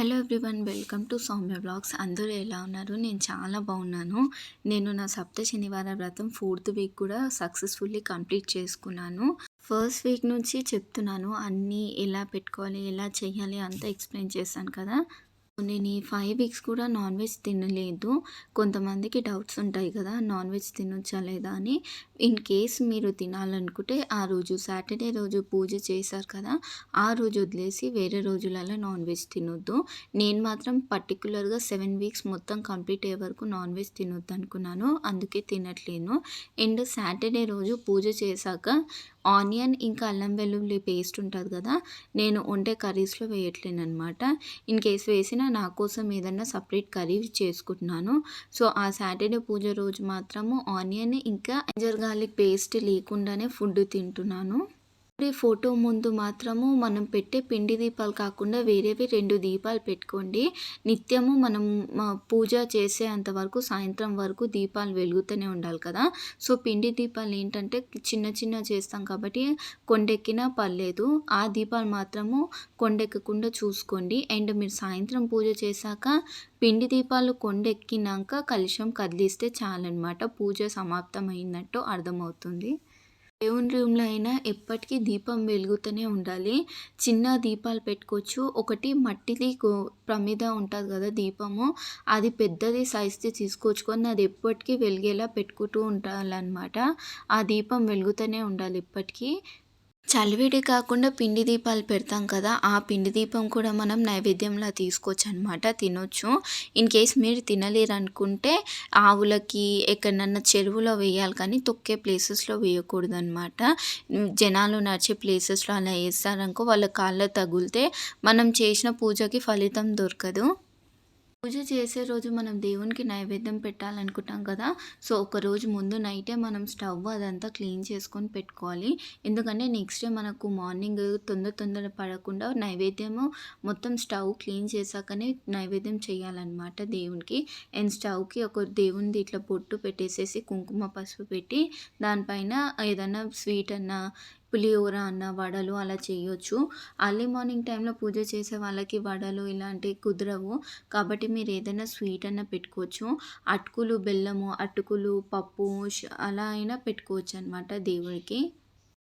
Hello everyone welcome to Soumya blogs. అందరూ ఎలా ఉన్నారు? నేను చాలా బాగున్నాను. నేను నా సప్త శనివార వ్రతం ఫోర్త్ వీక్ కూడా సక్సెస్ఫుల్లీ కంప్లీట్ చేసుకున్నాను. ఫస్ట్ వీక్ నుంచి చెప్తున్నాను అన్నీ ఎలా పెట్టుకోవాలి ఎలా చేయాలి అంతా ఎక్స్ప్లెయిన్ చేశాను కదా. నేను ఈ ఫైవ్ వీక్స్ కూడా నాన్ వెజ్ తినలేదు. కొంతమందికి డౌట్స్ ఉంటాయి కదా నాన్ వెజ్ తినొచ్చా లేదా అని. ఇన్ కేస్ మీరు తినాలనుకుంటే ఆ రోజు సాటర్డే రోజు పూజ చేశారు కదా ఆ రోజు వదిలేసి వేరే రోజులలో నాన్ వెజ్ తినొద్దు. నేను మాత్రం పర్టికులర్గా సెవెన్ వీక్స్ మొత్తం కంప్లీట్ అయ్యే వరకు నాన్ వెజ్ తినొద్దు అనుకున్నాను. అందుకే తినట్లేను. అండ్ సాటర్డే రోజు పూజ చేశాక ఆనియన్ ఇంకా అల్లం వెల్లుల్లి పేస్ట్ ఉంటుంది కదా నేను వండే కర్రీస్లో వేయట్లేను అనమాట ఇన్ కేస్ వేసిన నా కోసం ఏదన్నా సపరేట్ కర్రీ చేసుకుంటున్నాను. సో ఆ సాటర్డే పూజ రోజు మాత్రము ఆనియన్ ఇంకా జింజర్ గార్లిక్ పేస్ట్ లేకుండానే ఫుడ్ తింటున్నాను. ఈ ఫోటో ముందు మాత్రము మనం పెట్టే పిండి దీపాలు కాకుండా వేరేవి రెండు దీపాలు పెట్టుకోండి. నిత్యము మనం పూజ చేసే అంతవరకు సాయంత్రం వరకు దీపాలు వెలుగుతూనే ఉండాలి కదా. సో పిండి దీపాలు ఏంటంటే చిన్న చిన్న చేస్తాం కాబట్టి కొండెక్కినా పర్లేదు. ఆ దీపాలు మాత్రము కొండెక్కకుండా చూసుకోండి. అండ్ మీరు సాయంత్రం పూజ చేశాక పిండి దీపాలు కొండెక్కినాక కలుషం కదిలిస్తే చాలన్నమాట. పూజ సమాప్తం అయినట్టు అర్థమవుతుంది. దేవుని రూమ్లో అయినా ఎప్పటికీ దీపం వెలుగుతూనే ఉండాలి. చిన్న దీపాలు పెట్టుకోవచ్చు. ఒకటి మట్టిది ప్రమిద ఉంటుంది కదా దీపము. అది పెద్దది సైజ్ది తీసుకొచ్చుకొని అది ఎప్పటికీ వెలిగేలా పెట్టుకుంటూ ఉండాలన్నమాట. ఆ దీపం వెలుగుతూనే ఉండాలి ఎప్పటికీ. చలివిడి కాకుండా పిండి దీపాలు పెడతాం కదా ఆ పిండి దీపం కూడా మనం నైవేద్యంలా తీసుకోవచ్చు అనమాట తినొచ్చు. ఇన్ కేస్ మీరు తినలేరు అనుకుంటే ఆవులకి ఎక్కడన్నా చెరువులో వేయాలి కానీ తొక్కే ప్లేసెస్లో వేయకూడదు అనమాట జనాలు నడిచే ప్లేసెస్లో అలా వేస్తారనుకో వాళ్ళ కాళ్ళ తగిలితే మనం చేసిన పూజకి ఫలితం దొరకదు. పూజ చేసే రోజు మనం దేవునికి నైవేద్యం పెట్టాలనుకుంటాం కదా సో ఒక రోజు ముందు నైటే మనం స్టవ్ అదంతా క్లీన్ చేసుకొని పెట్టుకోవాలి. ఎందుకంటే నెక్స్ట్ డే మనకు మార్నింగ్ తొందర తొందర పడకుండా నైవేద్యము మొత్తం స్టవ్ క్లీన్ చేశాకనే నైవేద్యం చేయాలన్నమాట దేవునికి. అండ్ స్టవ్కి ఒక దేవునిది ఇట్లా పొట్టు పెట్టేసేసి కుంకుమ పసుపు పెట్టి దానిపైన ఏదైనా స్వీట్ అన్న పులిహోర అన్న వడలు అలా చేయొచ్చు. అర్లీ మార్నింగ్ టైంలో పూజ చేసే వాళ్ళకి వడలు ఇలాంటివి కుదరవు. కాబట్టి మీరు ఏదైనా స్వీట్ అన్న పెట్టుకోవచ్చు. అటుకులు బెల్లము అటుకులు పప్పు అలా అయినా పెట్టుకోవచ్చు అనమాట దేవుడికి.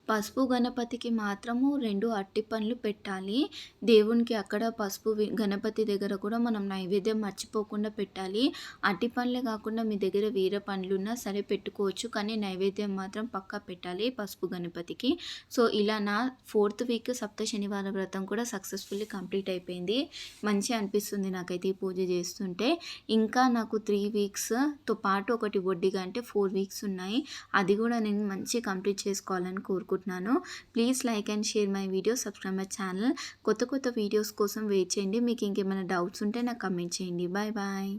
పసుపు గణపతికి మాత్రము రెండు అట్టి పండ్లు పెట్టాలి. దేవునికి అక్కడ పసుపు గణపతి దగ్గర కూడా మనం నైవేద్యం మర్చిపోకుండా పెట్టాలి. అట్టి పండ్లే కాకుండా మీ దగ్గర వేరే పండ్లు ఉన్నా సరే పెట్టుకోవచ్చు. కానీ నైవేద్యం మాత్రం పక్కా పెట్టాలి పసుపు గణపతికి. సో ఇలా నా ఫోర్త్ వీక్ సప్త శనివార వ్రతం కూడా సక్సెస్ఫుల్లీ కంప్లీట్ అయిపోయింది. మంచి అనిపిస్తుంది నాకైతే ఈ పూజ చేస్తుంటే. ఇంకా నాకు త్రీ వీక్స్తో పాటు ఒకటి వడ్డీగా అంటే ఫోర్ వీక్స్ ఉన్నాయి. అది కూడా నేను మంచి కంప్లీట్ చేసుకోవాలని కోరుకుంటున్నాను అనుకుంటున్నాను. Please like and share my video subscribe my channel కొత్త కొత్త వీడియోస్ కోసం వెయిట్ చేయండి. మీకు ఇంకేమైనా డౌట్స్ ఉంటే నాకు కమెంట్ చేయండి. Bye bye